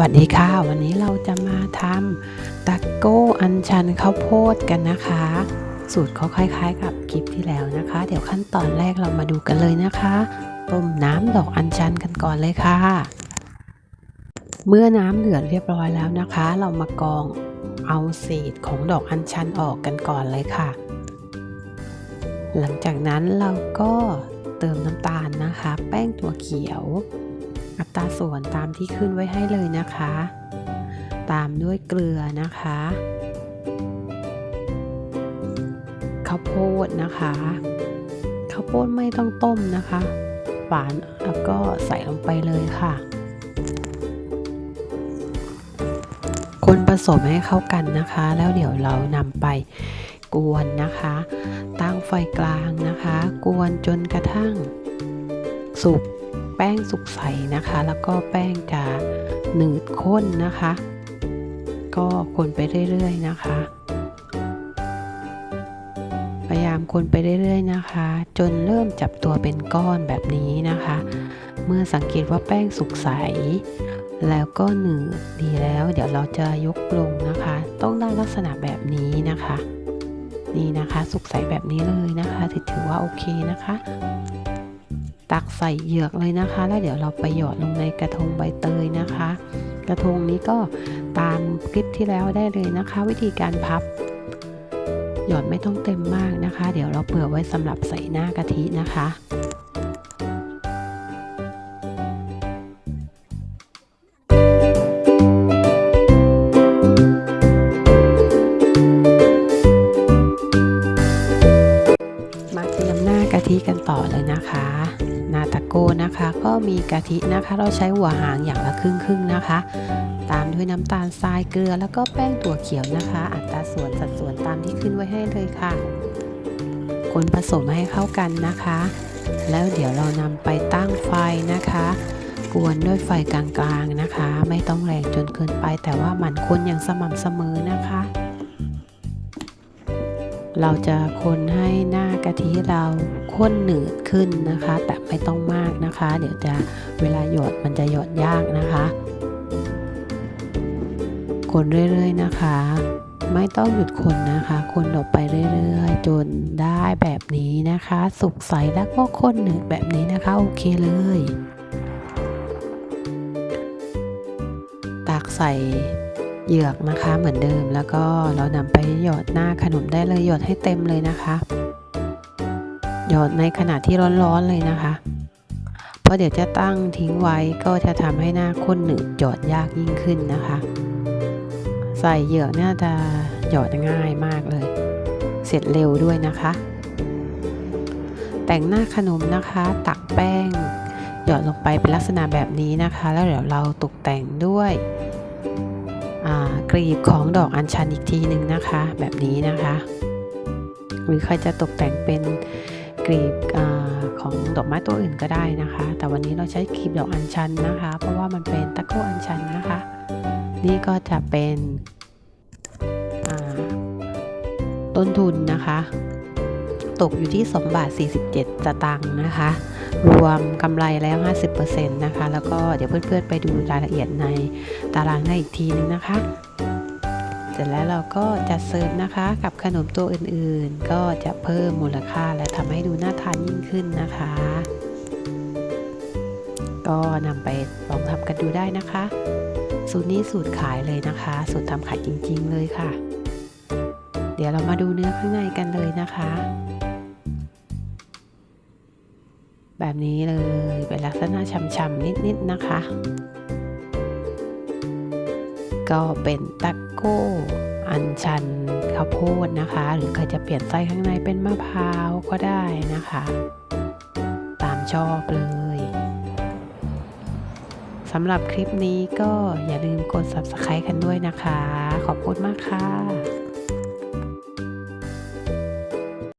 วัสดีค่ะ วันนี้เราจะมาทำตะโก้อัญชันข้าวโพดกันนะคะ สูตรเขาคล้ายๆ กับคลิปที่แล้วนะคะ เดี๋ยวขั้นตอนแรกเรามาดูกันเลยนะคะ ต้มน้ำดอกอัญชันกันก่อนเลยค่ะ เมื่อน้ำเดือดเรียบร้อยแล้วนะคะ เรามากองเอาเศษของดอกอัญชันออกกันก่อนเลยค่ะ หลังจากนั้นเราก็เติมน้ำตาลนะคะ แป้งตัวเขียว อัตราส่วนตามที่ขึ้นไว้ให้เลยนะคะ ตามด้วยเกลือนะคะข้าวโพดนะคะข้าวโพดไม่ต้องต้มนะคะฝานแล้วก็ใส่ลงไปเลยค่ะ คนผสมให้เข้ากันนะคะ แล้วเดี๋ยวเรานำไปกวนนะคะ ตั้งไฟกลางนะคะ กวนจนกระทั่งสุก แป้งสุกใสนะคะ แล้วก็แป้งจะหนืดข้นนะคะ ก็คนไปเรื่อยๆนะคะ พยายามคนไปเรื่อยๆนะคะ จนเริ่มจับตัวเป็นก้อนแบบนี้นะคะ เมื่อสังเกตว่าแป้งสุกใส แล้วก็หนืดดีแล้ว เดี๋ยวเราจะยกลงนะคะ ต้องได้ลักษณะแบบนี้นะคะนี่นะคะสุกใสแบบนี้เลยนะคะถือว่าโอเคนะคะ ตักใส่เหยือกเลยนะคะ แล้วเดี๋ยวเราไปหยอดลงในกระทงใบเตยนะคะ กระทงนี้ก็ตามคลิปที่แล้วได้เลยนะคะ วิธีการพับ หยอดไม่ต้องเต็มมากนะคะ เดี๋ยวเราเผื่อไว้สำหรับใส่หน้ากะทินะคะมาเตรียมหน้ากะทิกันต่อเลยนะคะ โก้นะคะ ก็มีกะทินะคะ เราใช้หัวหางอย่างละครึ่งครึ่งๆนะคะ ตามด้วยน้ำตาลทรายเกลือแล้วก็แป้งถั่วเขียวนะคะ อัตราส่วนสัดส่วนตามที่ขึ้นไว้ให้เลยค่ะ คนผสมให้เข้ากันนะคะ แล้วเดี๋ยวเรานำไปตั้งไฟนะคะกวนด้วยไฟกลางๆนะคะ ไม่ต้องแรงจนเกินไปแต่ว่าหมั่นคนอย่างสม่ำเสมอนะคะ เราจะคนให้หน้ากะทิเราข้นหนืดขึ้นนะคะ แต่ไม่ต้องมากนะคะ เดี๋ยวจะเวลาหยดมันจะหยดยากนะคะ คนเรื่อยๆนะคะ ไม่ต้องหยุดคนนะคะ คนออกไปเรื่อยๆ จนได้แบบนี้นะคะ สุกใสแล้วก็ข้นหนืดแบบนี้นะคะ โอเคเลยตักใส่ เหยือกนะคะเหมือนเดิมแล้วก็เรานำไปหยอดหน้าขนมได้เลยหยอดให้เต็มเลยนะคะ หยอดในขณะที่ร้อนๆเลยนะคะ เพราะเดี๋ยวจะตั้งทิ้งไว้ก็จะทำให้หน้าข้นหนืดหยอดยากยิ่งขึ้นนะคะ ใส่เหยือกเนี่ยจะหยอดง่ายมากเลย เสร็จเร็วด้วยนะคะ แต่งหน้าขนมนะคะ ตักแป้ง หยอดลงไปเป็นลักษณะแบบนี้นะคะ แล้วเดี๋ยวเราตกแต่งด้วย กรีบของดอกอัญชันอีกทีหนึ่งนะคะ แบบนี้นะคะ หรือใครจะตกแต่งเป็นกรีบอของดอกไม้ตัวอื่นก็ได้นะคะ แต่วันนี้เราใช้กรีบดอกอัญชันนะคะ เพราะว่ามันเป็นตะโก้อัญชันนะคะ นี่ก็จะเป็นต้นทุนนะคะ ตกอยู่ที่ 2 บาท 47สตางค์นะคะ รวมกำไรแล้ว 50%นะคะ แล้วก็เดี๋ยวเพื่อนๆไปดูรายละเอียดในตารางได้อีกทีนึงนะคะ เสร็จแล้วเราก็จะเสิร์ฟนะคะ กับขนมตัวอื่นๆ ก็จะเพิ่มมูลค่าและทำให้ดูน่าทานยิ่งขึ้นนะคะ ก็นำไปลองทำกันดูได้นะคะ สูตรนี้สูตรขายเลยนะคะ สูตรทำขายจริงๆเลยค่ะเดี๋ยวเรามาดูเนื้อข้างในกันเลยนะคะ แบบนี้เลย เป็นลักษณะช่ำๆนิดๆนะคะ ก็เป็นตะโก้อันชันข้าวโพดนะคะ หรือใครจะเปลี่ยนไส้ข้างในเป็นมะพร้าวก็ได้นะคะ ตามชอบเลยสำหรับคลิปนี้ก็อย่าลืมกด subscribe กันด้วยนะคะ ขอบคุณมากค่ะ